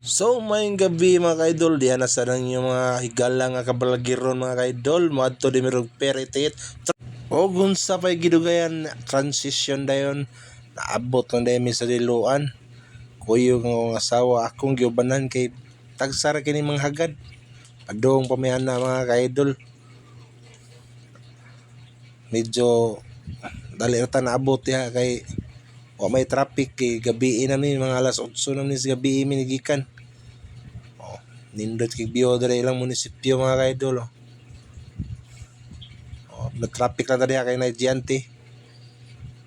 So, mayong gabi mga kaidol, diyan na sa yung mga higala nga kabalagiron mga kaidol, madto di mirog peritit. O gunsa pa'y gidugayan, transition dayon, naabot lang dayon sa diluan. Kuyo nga akong asawa, akong giubanan kay tagsara kini mga hagad. Padong pamihan na mga kaidol. Medyo dali na naabot ya kay wa may traffic kay gabi na mi mga alas 8 na mi sa gabi mi nagikan. Oh, nindot kay biyo dere ilang munisipyo mga kaidol. Oh. Oh, na traffic na dere kay na Giante.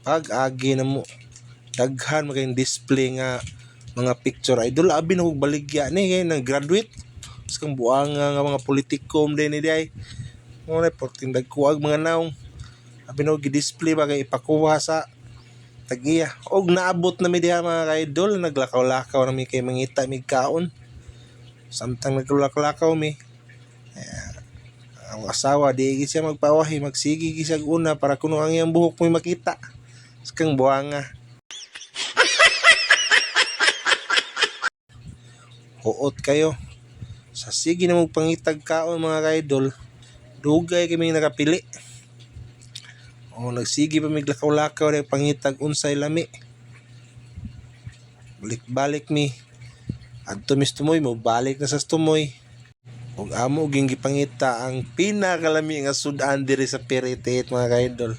Pag agi na mo daghan kayong display nga mga picture idol abi na baligya ni kay nang graduate sa kang buang nga mga politikom din ni day mo na porting dagkuag mga naong abi na kog gi-display ba kay ipakuha sa tagiya. Og naabot na mi diha mga kaidol. Naglakaw-lakaw na mi kay mangita mi kaon. Samtang naglakaw-lakaw mi. Eh, ang asawa di siya magpawahi magsigi gi siya una para kuno ang iyang buhok mo makita. Sa kang buanga huot kayo. Sa sige na magpangitag kaon mga kaidol. Dugay kami nakapili o nagsige pa mig lakaw-lakaw na pangitag unsay lami. Balik-balik mi. Adto mis tumoy mo balik na sa tumoy. Ug amo ging gipangita ang pinakalami nga sudan diri sa Peritet mga kaidol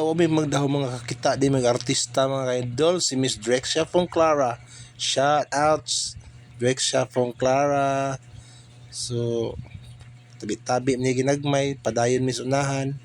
Wa may magdaho mga kakita di mga artista mga ka-idol. Si Miss Drexia from Clara. Shout outs Drexia from Clara. So, tabi-tabi niya ginagmay. Padayon mis unahan.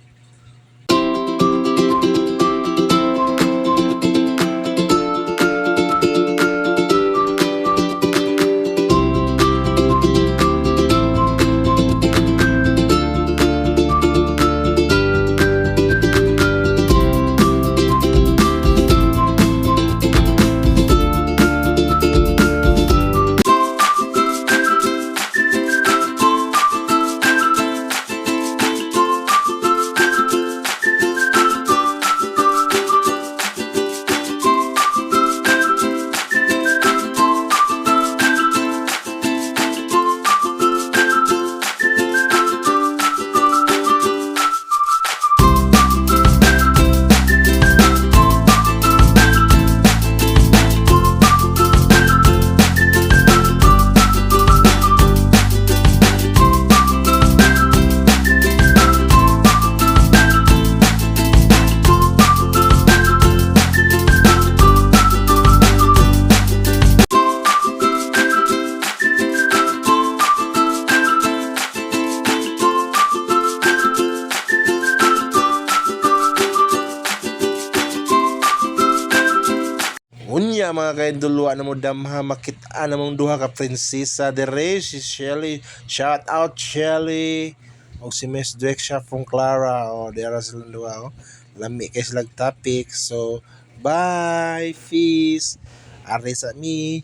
Mga kaidol na mo damha makita na mong duha ka prinsesa dere si Shelly. Shout out Shelly. O si Miss Drexia from Clara. O dera sila duha. O. Lami kay sila topic. So, bye, fees. Ari sa mi.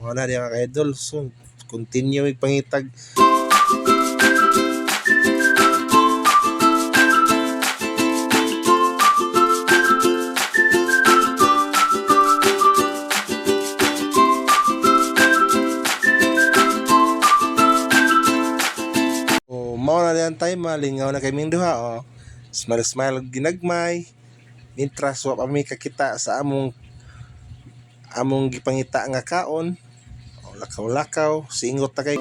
Mga na mga kaidol. So, continue pangitag. Malingaw na kay ming duha oh. Smile smile ginagmay. Mintras wa pa mi kakita sa among among gipangita nga kaon. Oh, Lakaw-lakaw, singot ta kay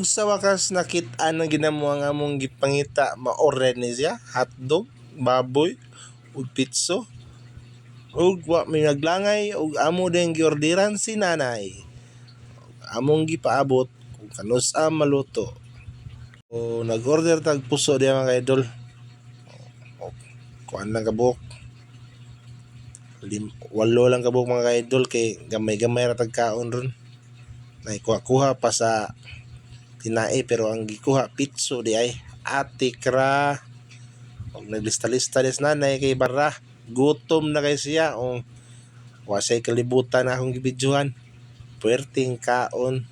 Og sa wakas nakit-an ang ginamo ang among gipangita maoren ni hotdog, baboy, ug pitso. Ug wa mi naglangay ug amo din giordiran si nanay. Among gipaabot kung kanus ang maluto. O nag-order tag puso diya mga idol. O, kuan lang kabuk. Lim, walo lang kabuk mga idol kay gamay-gamay ra tagkaon ron. Naikuha-kuha pa sa tinae pero ang gikuha pitso di ay. Atikra og naglista-lista des nanay kay bara gutom na kay siya. O wasay kalibutan na akong gibidyohan. Puwerteng kaon.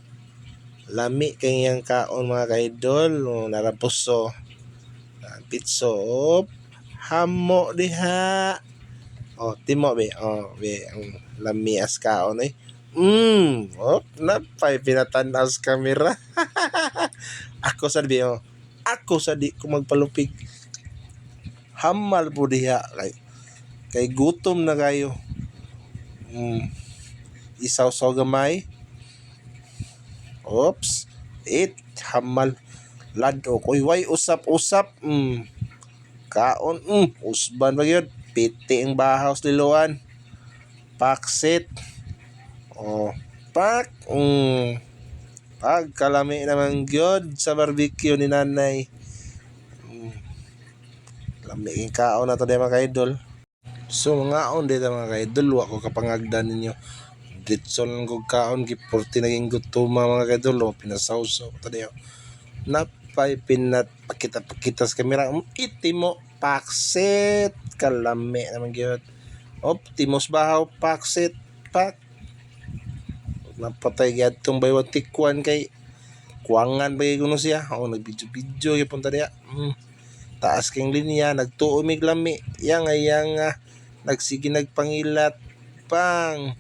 Lami kay yang kaon mga kaidol. O narapuso pitso op. Hamo diha. Oh timo be. Oh be ang lami as kaon eh Mm, oh, napay pinatanaw sa kamera. ako sa di oh. Ako sa di ko magpalupig. Hamal po diha kay kay gutom na kayo. Mm. Isaw saw gamay. Oops. It hamal lado koy way usap-usap. Mm. Kaon mm. usban ba yun? Piti ang bahaw sa liluan. Paksit. Oh, pak. Mm. Pagkalami naman gyud sa barbecue ni nanay. Mm. Lami king kaon na to di mga idol. So mga on dito mga kaidol, wa ko kapangagdan ninyo. Ditso lang kog kaon gipurti naging gutuma mga kaidol, o pinasawsaw to diyo. Napay pinat pakita pakita sa kamera, um, itimo paksit kalami naman gyud. Optimus bahaw paksit pak napatay gyud tong baywang tikwan kay kuwangan ba kuno siya? O nagbidyo-bidyo gyud punta diya mm. taas kang linya nagtuo mig lami. Yang ayang uh, nagsige nagpangilat. Pang!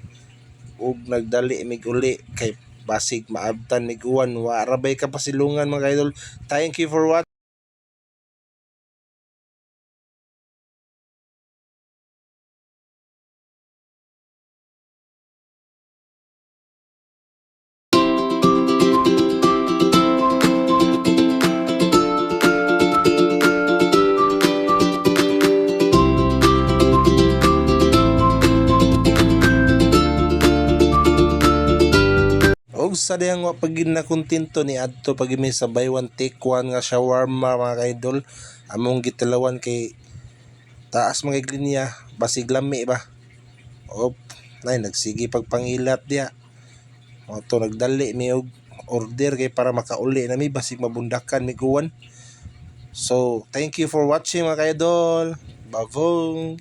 Ug nagdali mig uli kay basig maabtan mig uwan wa rabay ka pasilungan mga idol. Thank you for watching sa diyang wa pagin na kontento ni adto pag mi sa buy one take one nga shawarma mga kaidol among gitilawan kay taas mga linya basig lami ba? Op nay nagsige pagpangilat diya o to nagdali mi og order kay para makauli na mi basig mabundakan mi kuwan. So thank you for watching mga kaidol bavong